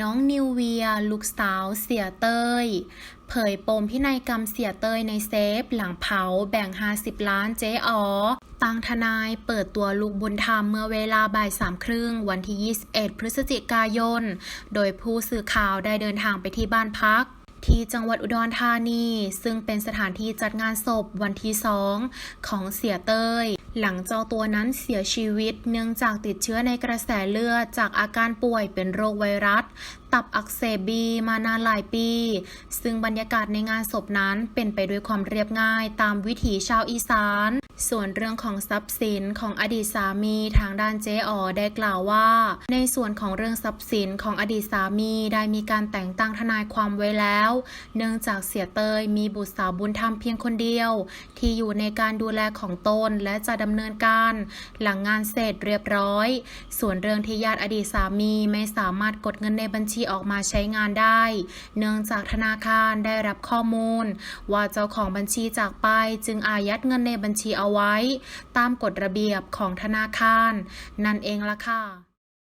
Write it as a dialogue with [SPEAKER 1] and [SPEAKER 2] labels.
[SPEAKER 1] น้องนิวเวียลูกสาวเสียเต้ย เผยปมพินัยกรรมเสียเต้ยในเซฟ หลังเผาแบ่ง 50 ล้านเจ๊อ๋อตังทนายเปิดตัวลูกบุญธรรมเมื่อเวลาบ่ายสามครึ่งวันที่ 21 พฤศจิกายน โดยผู้สื่อข่าวได้เดินทางไปที่บ้านพักที่จังหวัดอุดรธานี ซึ่งเป็นสถานที่จัดงานศพวันที่สองของเสียเต้ย หลังเจ้าตัวนั้นเสียชีวิตเนื่องจากติดเชื้อในกระแสเลือดจากอาการป่วยเป็นโรคไวรัส ตับอักเสบบีมานานหลายปี ซึ่งบรรยากาศในงานศพนั้นเป็นไปด้วยความเรียบง่ายตามวิถีชาวอีสาน ส่วนเรื่องของทรัพย์สินของอดีตสามีทางด้านเจ๊อ๋อได้กล่าวว่า ในส่วนของเรื่องทรัพย์สินของอดีตสามีได้มีการแต่งตั้งทนายความไว้แล้ว เนื่องจากเสียเตยมีบุตรสาวบุญธรรมเพียงคนเดียว ที่อยู่ในการดูแลของตนและจะดำเนินการ หลังงานเสร็จเรียบร้อย ส่วนเรื่องที่ญาติอดีตสามีไม่สามารถกดเงินในบัญชีออกมาใช้งานได้ เนื่องจากธนาคารได้รับข้อมูล ว่าเจ้าของบัญชีจากไปจึงอายัดเงินในบัญชีเอาไว้ ตามกฎระเบียบของธนาคาร นั่นเองล่ะค่ะ